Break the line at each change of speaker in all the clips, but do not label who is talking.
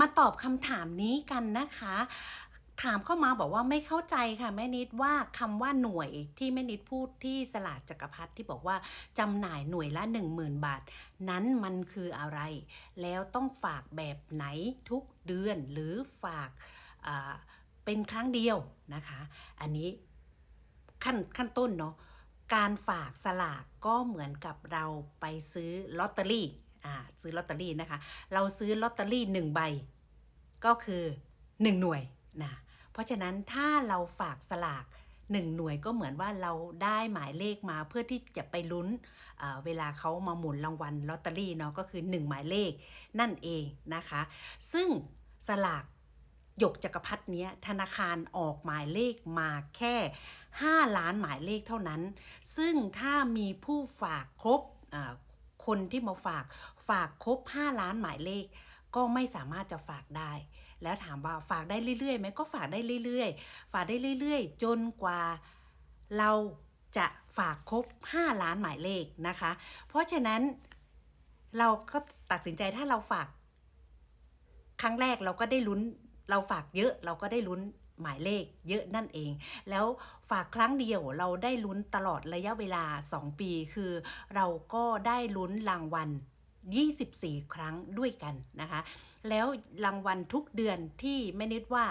มาตอบคำถามนี้กันนะคะ ถามเข้ามาบอกว่าไม่เข้าใจค่ะแม่นิดว่าคำว่าหน่วยที่แม่นิดพูดที่สลากจักรพรรดิที่บอกว่าจำหน่ายหน่วยละ 10,000 บาท นั้นมันคืออะไร แล้วต้องฝากแบบไหนทุกเดือนหรือฝากเป็นครั้งเดียวนะคะ อันนี้ขั้นขั้นต้นเนาะการฝากสลากก็เหมือนกับเราไปซื้อลอตเตอรี่ อ่าซื้อลอตเตอรี่นะคะ เราซื้อลอตเตอรี่หนึ่งใบ ก็คือ1หน่วยนะเพราะฉะนั้นถ้าเราฝากสลาก1หน่วยก็เหมือนว่าเราได้หมายเลขมาเพื่อที่จะไปลุ้นเเวลาเขามาหมุนรางวัลลอตเตอรี่เนาะก็คือ 1 หมายเลขนั่นเองนะคะ ซึ่งสลากหยกจักรพรรดิเนี้ยธนาคารออกหมายเลขมาแค่ 5 ล้านหมายเลขเท่านั้น ซึ่งถ้ามีผู้ฝากครบ คนที่มาฝากฝากครบ 5 ล้านหมายเลข ก็ไม่สามารถจะฝากได้ แล้วถามว่าฝากได้เรื่อยๆไหมก็ฝากได้เรื่อยๆ ฝากได้เรื่อยๆ จนกว่าเราจะฝากครบ 5 ล้านหมายเลขนะคะ เพราะฉะนั้นเราก็ตัดสินใจถ้าเราฝาก ครั้งแรกเราก็ได้ลุ้น เราฝากเยอะเราก็ได้ลุ้น หมายเลขเยอะนั่นเอง แล้วฝากครั้งเดียวเราได้ลุ้นตลอดระยะเวลา 2 ปี คือเราก็ได้ลุ้นรางวัล 24 ครั้งด้วยกันนะคะ แล้วรางวัลทุกเดือนที่แม่นิดว่า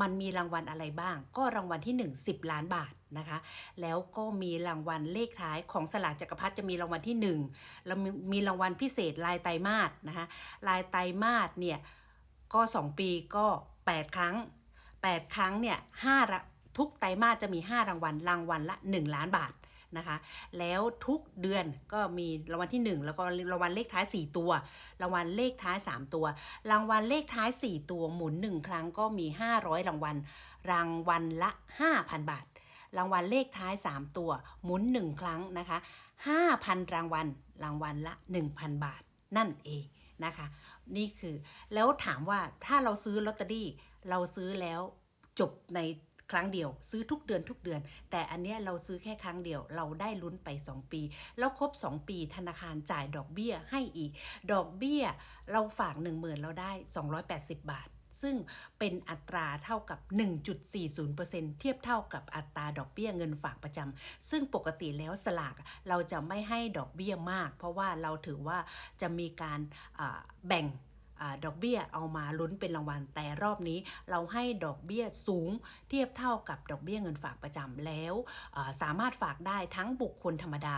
มันมีรางวัลอะไรบ้าง ก็รางวัลที่ 1 10 ล้านบาทนะคะ แล้วก็มีรางวัลเลขท้ายของสลากจักรพรรดิจะมีรางวัลที่ 1 แล้วมีมีรางวัลพิเศษรายไตรมาสนะคะรายไตรมาสเนี่ยก็ 2 ปีก็ 8 ครั้ง 8 ครั้งเนี่ยห้าระทุกไตรมาสจะมี 5 รางวัล รางวัลละ 1 ล้านบาทนะคะ แล้วทุกเดือนก็มีรางวัลที่ 1 แล้วก็รางวัลเลขท้าย 4 ตัว รางวัลเลขท้าย 3 ตัว รางวัลเลขท้าย 4 ตัวหมุน 1 ครั้งก็มี 500 รางวัล รางวัลละ 5,000 บาท รางวัลเลขท้าย 3 ตัว หมุน 1 ครั้งนะคะ 5,000 รางวัล รางวัลละ 1,000 บาท นั่นเอง นะคะ นี่คือแล้วถามว่าถ้าเราซื้อลอตเตอรี่ เราซื้อแล้วจบในครั้งเดียว ซื้อทุกเดือนทุกเดือน แต่อันเนี้ยเราซื้อแค่ครั้งเดียว เราได้ลุ้นไป 2 ปี แล้วครบ 2 ปีธนาคารจ่ายดอกเบี้ยให้อีก ดอกเบี้ยเราฝาก 1 0,000 เราได้ 280 บาท ซึ่งเป็นอัตราเท่ากับ 1.40%เทียบเท่ากับอัตราดอกเบี้ยเงินฝากประจำซึ่งปกติแล้วสลากเราจะไม่ให้ดอกเบี้ยมาก เพราะว่าเราถือว่าจะมีการแบ่ง ดอกเบี้ยเอามาลุ้นเป็นรางวัล แต่รอบนี้เราให้ดอกเบี้ยสูง เทียบเท่ากับดอกเบี้ยเงินฝากประจำแล้วสามารถฝากได้ทั้งบุคคลธรรมดา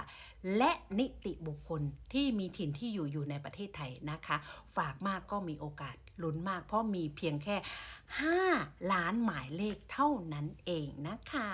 และนิติบุคคลที่มีถิ่นที่อยู่อยู่ในประเทศไทยนะคะ ฝากมากก็มีโอกาสลุ้นมาก เพราะมีเพียงแค่ 5 ล้านหมายเลขเท่านั้นเองนะคะ